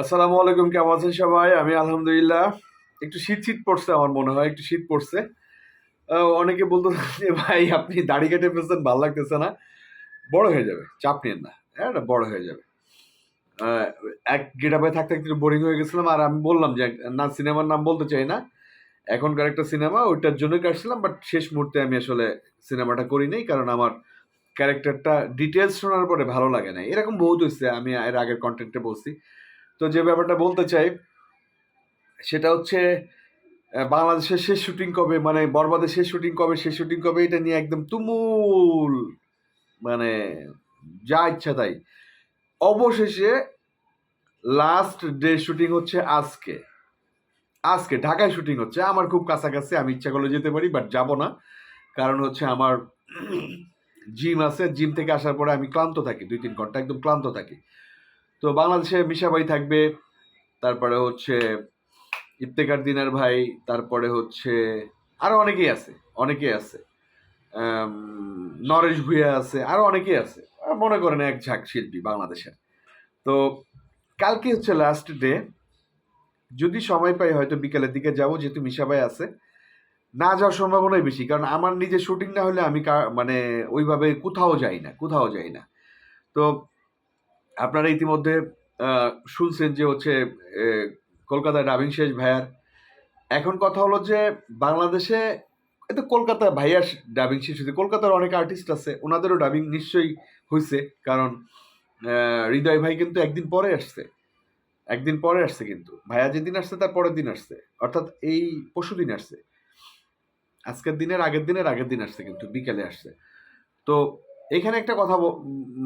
আসসালামু আলাইকুম, কেমন আছেন সবাই? আমি আলহামদুলিল্লাহ। একটু শীত শীত পড়ছে আমার মনে হয়, একটু শীত পড়ছে। অনেকে বলতো যে, ভাই, আপনি দাড়ি কেটে ফেলছেন, ভালো লাগতেছে না। বড় হয়ে যাবে, চাপ নিন না। হ্যাঁ বড় হয়ে যাবে। এক গেটাপে থাকতে থাকতে বোরিং হয়ে গেছিলাম, আর আমি বললাম যে, না, সিনেমার নাম বলতে চাই না। এখনকার একটা সিনেমা, ওইটার জন্যই কাটছিলাম বাট শেষ মুহূর্তে আমি আসলে সিনেমাটা করি নাই, কারণ আমার ক্যারেক্টারটা ডিটেলস শোনার পরে ভালো লাগে না এরকম বহুত হয়েছে আমি এর আগের কন্টেন্টে বলছি। তো যে ব্যাপারটা বলতে চাই, সেটা হচ্ছে বাংলাদেশের শেষ শুটিং কবে? মানে বরবাদের শেষ শুটিং কবে? শেষ শুটিং কবে? এটা নিয়ে একদম তুমুল মানে যা ইচ্ছা তাই। অবশেষে লাস্ট ডে শুটিং হচ্ছে আজকে। আজকে ঢাকায় শুটিং হচ্ছে। আমার খুব কাছাকাছি, আমি ইচ্ছা করলে যেতে পারি বাট যাব না। কারণ হচ্ছে আমার জিম আছে। জিম থেকে আসার পরে আমি ক্লান্ত থাকি দুই তিন ঘণ্টা একদম ক্লান্ত থাকি। তো বাংলাদেশে মিশাবাই থাকবে, তারপরে হচ্ছে ইফতেকার দিনার ভাই, তারপরে হচ্ছে আরও অনেকেই আছে অনেকেই আছে। নরেশ ভুইয়া আছে, আরও অনেকেই আছে। মনে করেন এক ঝাঁক শিল্পী বাংলাদেশের। তো কালকে হচ্ছে লাস্ট ডে যদি সময় পাই হয়তো বিকেলের দিকে যাব, যেহেতু মিশাবাই আছে। না যাওয়ার সম্ভাবনাই বেশি, কারণ আমার নিজের শুটিং না হলে আমি মানে ওইভাবে কোথাও যাই না, কোথাও যাই না। তো আপনারা ইতিমধ্যে শুনছেন যে হচ্ছে কলকাতায় ডাবিং শেষ ভাইয়ার। এখন কথা হলো যে, বাংলাদেশে এই তো কলকাতা ভাইয়ার ডাবিং শেষ হয়েছে। কলকাতার অনেক আর্টিস্ট আছে, ওনাদেরও ডাবিং নিশ্চয়ই হয়েছে কারণ হৃদয় ভাই কিন্তু একদিন পরে আসছে। একদিন পরে আসছে কিন্তু। ভাইয়া যেদিন আসছে, তার পরের দিন আসছে। অর্থাৎ এই পরশু দিন আসছে। আজকের দিনের আগের দিনের আগের দিন আসছে কিন্তু, বিকেলে আসছে। তো এখানে একটা কথা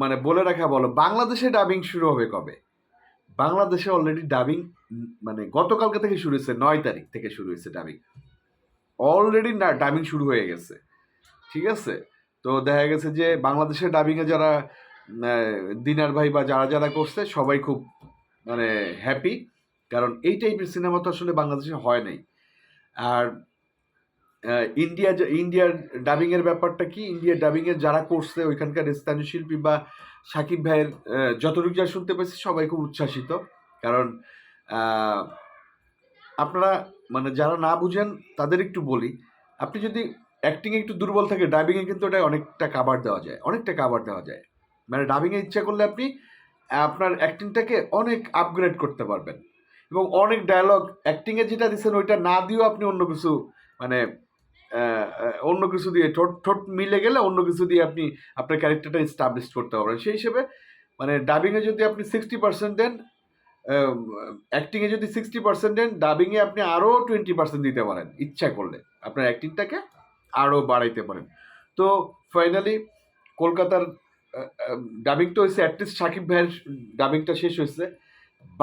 মানে বলে রাখা, বলো, বাংলাদেশে ডাবিং শুরু হবে কবে? বাংলাদেশে অলরেডি ডাবিং মানে গতকালকে থেকে শুরু হয়েছে, নয় তারিখ থেকে শুরু হয়েছে ডাবিং অলরেডি না ডাবিং শুরু হয়ে গেছে। ঠিক আছে? তো দেখা গেছে যে বাংলাদেশের ডাবিংয়ে যারা দিনার ভাই বা যারা যারা করছে, সবাই খুব মানে হ্যাপি কারণ এই টাইপের সিনেমা তো আসলে বাংলাদেশে হয় নাই। আর ইন্ডিয়া ইন্ডিয়ার ডাবিং এর ব্যাপারটা কি? ইন্ডিয়ার এর যারা করছে ওইখানকার স্থানীয় শিল্পী বা সাকিব ভাইয়ের যতটুকু যা শুনতে পেয়েছি, সবাই খুব উচ্ছ্বাসিত। কারণ আপনারা মানে যারা না বুঝেন, তাদের একটু বলি। আপনি যদি অ্যাক্টিং একটু দুর্বল থাকে ডাবিং এ কিন্তু ওটা অনেকটা কাবার দেওয়া যায়, অনেকটা কাবার দেওয়া যায়। মানে ডাবিং এ ইচ্ছা করলে আপনি, আপনার অ্যাক্টিংটাকে অনেক আপগ্রেড করতে পারবেন। এবং অনেক ডায়লগ অ্যাক্টিংয়ে যেটা দিচ্ছেন ওইটা না দিয়েও আপনি অন্য কিছু মানে অন্য কিছু দিয়ে ঠোঁট ঠোঁট মিলে গেলে অন্য কিছু দিয়ে আপনি আপনার ক্যারেক্টারটা এস্টাবলিশ করতে পারবেন। সেই হিসেবে মানে ডাবিংয়ে যদি আপনি সিক্সটি পার্সেন্ট দেন অ্যাক্টিংয়ে যদি সিক্সটি পার্সেন্ট দেন ডাবিংয়ে আপনি আরও টোয়েন্টি পার্সেন্ট দিতে পারেন, ইচ্ছা করলে। আপনার অ্যাক্টিংটাকে আরও বাড়াইতে পারেন। তো ফাইনালি কলকাতার ডাবিং তো হয়েছে অ্যাটলিস্ট সাকিব ভাইয়ের ডাবিংটা শেষ হয়েছে।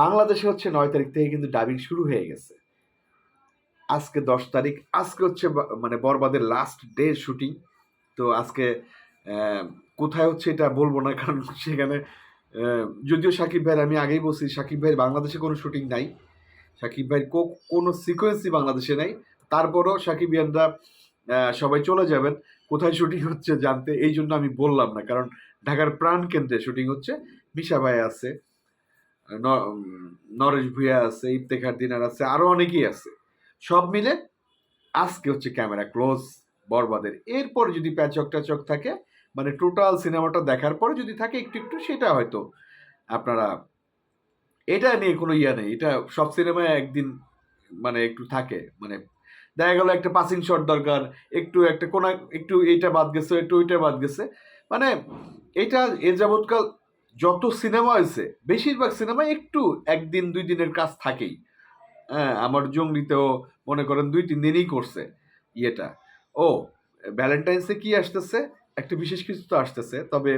বাংলাদেশে হচ্ছে নয় তারিখ থেকে কিন্তু ডাবিং শুরু হয়ে গেছে। আজকে দশ তারিখ, আজকে হচ্ছে মানে বরবাদের লাস্ট ডে শুটিং তো আজকে কোথায় হচ্ছে এটা বলব না, কারণ সেখানে যদিও সাকিব ভাইয়ের, আমি আগেই বলছি, সাকিব ভাইয়ের বাংলাদেশে কোনো শুটিং নাই। সাকিব ভাইয়ের কোনো সিকোয়েন্সই বাংলাদেশে নাই। তারপরও সাকিব ইয়ানরা সবাই চলে যাবেন। কোথায় শুটিং হচ্ছে জানতে এই জন্য আমি বললাম না, কারণ ঢাকার প্রাণ কেন্দ্রে শুটিং হচ্ছে। মিশা ভাই আছে নরেশ ভুইয়া আছে, ইফতেখার দিনার আছে আরও অনেকেই আছে। সব মিলে আজকে হচ্ছে ক্যামেরা ক্লোজ, বরবাদের। এরপর যদি প্যাচক ট্যাচক থাকে মানে টোটাল সিনেমাটা দেখার পরে যদি থাকে একটু একটু, সেটা হয়তো আপনারা, এটা নিয়ে কোনো ইয়া নেই। এটা সব সিনেমায় একদিন মানে একটু থাকে। মানে দেখা গেল একটা পাসিং শট দরকার, একটু একটা কোন, একটু এইটা বাদ গেছে, একটু ওইটা বাদ গেছে। মানে এটা এ যাবৎকাল যত সিনেমা হয়েছে, বেশিরভাগ সিনেমা একটু, একদিন দুই দিনের কাজ থাকেই। হ্যাঁ আমার জঙ্গলিতেও মনে করেন দুই, তিন দিনই করছে ইয়েটা। ও ভ্যালেন্টাইন্সে কি আসতেছে? একটা বিশেষ কিছু তো আসতেছে, তবে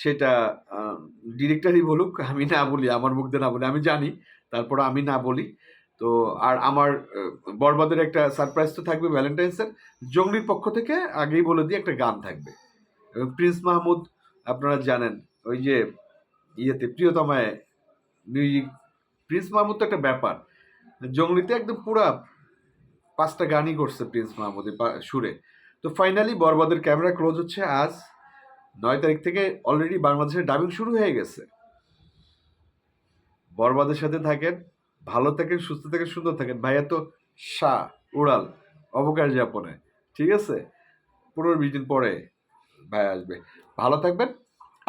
সেটা ডিরেক্টরই বলুক, আমি না বলি, আমার মুখ দিয়ে না বলি, আমি জানি, তারপর আমি না বলি। তো, আর আমার বরবাদের একটা সারপ্রাইজ তো থাকবে ভ্যালেন্টাইন্সের জঙ্গলির পক্ষ থেকে আগেই বলে দিয়ে একটা গান থাকবে। প্রিন্স মাহমুদ আপনারা জানেন, ওই যে ইয়েতে, প্রিয়তমায় মিউজিক প্রিন্স মাহমুদ তো একটা ব্যাপার। জঙ্গলিতে একদম পুরা পাঁচটা গানই করছে প্রিন্স মাহমুদের সুরে। তো ফাইনালি বরবাদের ক্যামেরা ক্লোজ হচ্ছে আজ, নয় তারিখ থেকে অলরেডি বাংলাদেশের ডাবিং শুরু হয়ে গেছে। বরবাদের সাথে থাকেন, ভালো থাকেন, সুস্থ থাকেন, সুন্দর থাকেন। ভাইয়া তো শাহ উড়াল, অবকাশ যাপনে। ঠিক আছে? পনেরো বিশ দিন পরে ভাই আসবে। ভালো থাকবেন।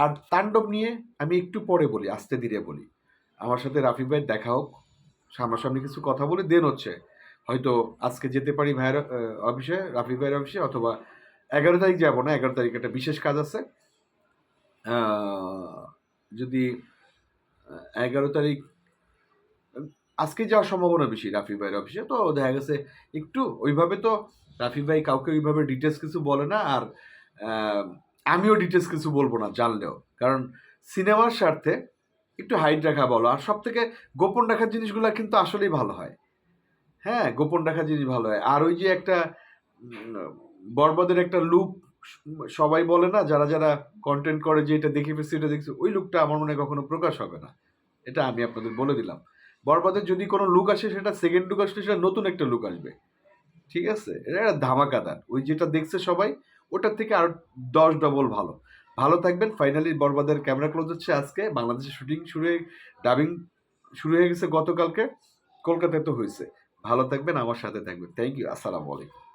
আর তাণ্ডব নিয়ে আমি একটু পরে বলি, আস্তে ধীরে বলি। আমার সাথে রাফি ভাই দেখা হোক, সামনাসামনি কিছু কথা বলে দেন হচ্ছে। হয়তো আজকে যেতে পারি ভাইয়ের অফিসে রাফি ভাইয়ের অফিসে, অথবা এগারো তারিখ যাব না, এগারো তারিখ একটা বিশেষ কাজ আছে। যদি এগারো তারিখ, আজকে যাওয়ার সম্ভাবনা বেশি রাফি ভাইয়ের অফিসে। তো দেখা গেছে একটু ওইভাবে তো রাফি ভাই কাউকে ওইভাবে ডিটেলস কিছু বলে না, আর আমিও ডিটেলস কিছু বলব না জানলেও। কারণ সিনেমার স্বার্থে একটু হাইট রাখা বলো। আর সব থেকে গোপন রাখার জিনিসগুলো কিন্তু আসলেই ভালো হয়। হ্যাঁ গোপন রাখার জিনিস ভালো হয়। আর ওই যে একটা বরবাদের একটা লুক সবাই বলে না, যারা যারা কন্টেন্ট করে যে এটা দেখে ফেলছি, এটা দেখছি, ওই লুকটা আমার মনে কখনো প্রকাশ হবে না। এটা আমি আপনাদের বলে দিলাম। বরবাদের যদি কোনো লুক আসে, সেটা সেকেন্ড লুক আসলে সেটা নতুন একটা লুক আসবে। ঠিক আছে? এটা একটা ধামাকাদার ওই যেটা দেখছে সবাই, ওটার থেকে আর দশ ডবল ভালো। ভালো থাকবেন। ফাইনালি বরবাদের ক্যামেরা ক্লোজ হচ্ছে আজকে। বাংলাদেশে শুটিং শুরু হয়ে ডাবিং শুরু হয়ে গেছে গতকালকে। কলকাতায় তো হয়েছে। ভালো থাকবেন, আমার সাথে থাকবেন। থ্যাংক ইউ আসসালামু আলাইকুম।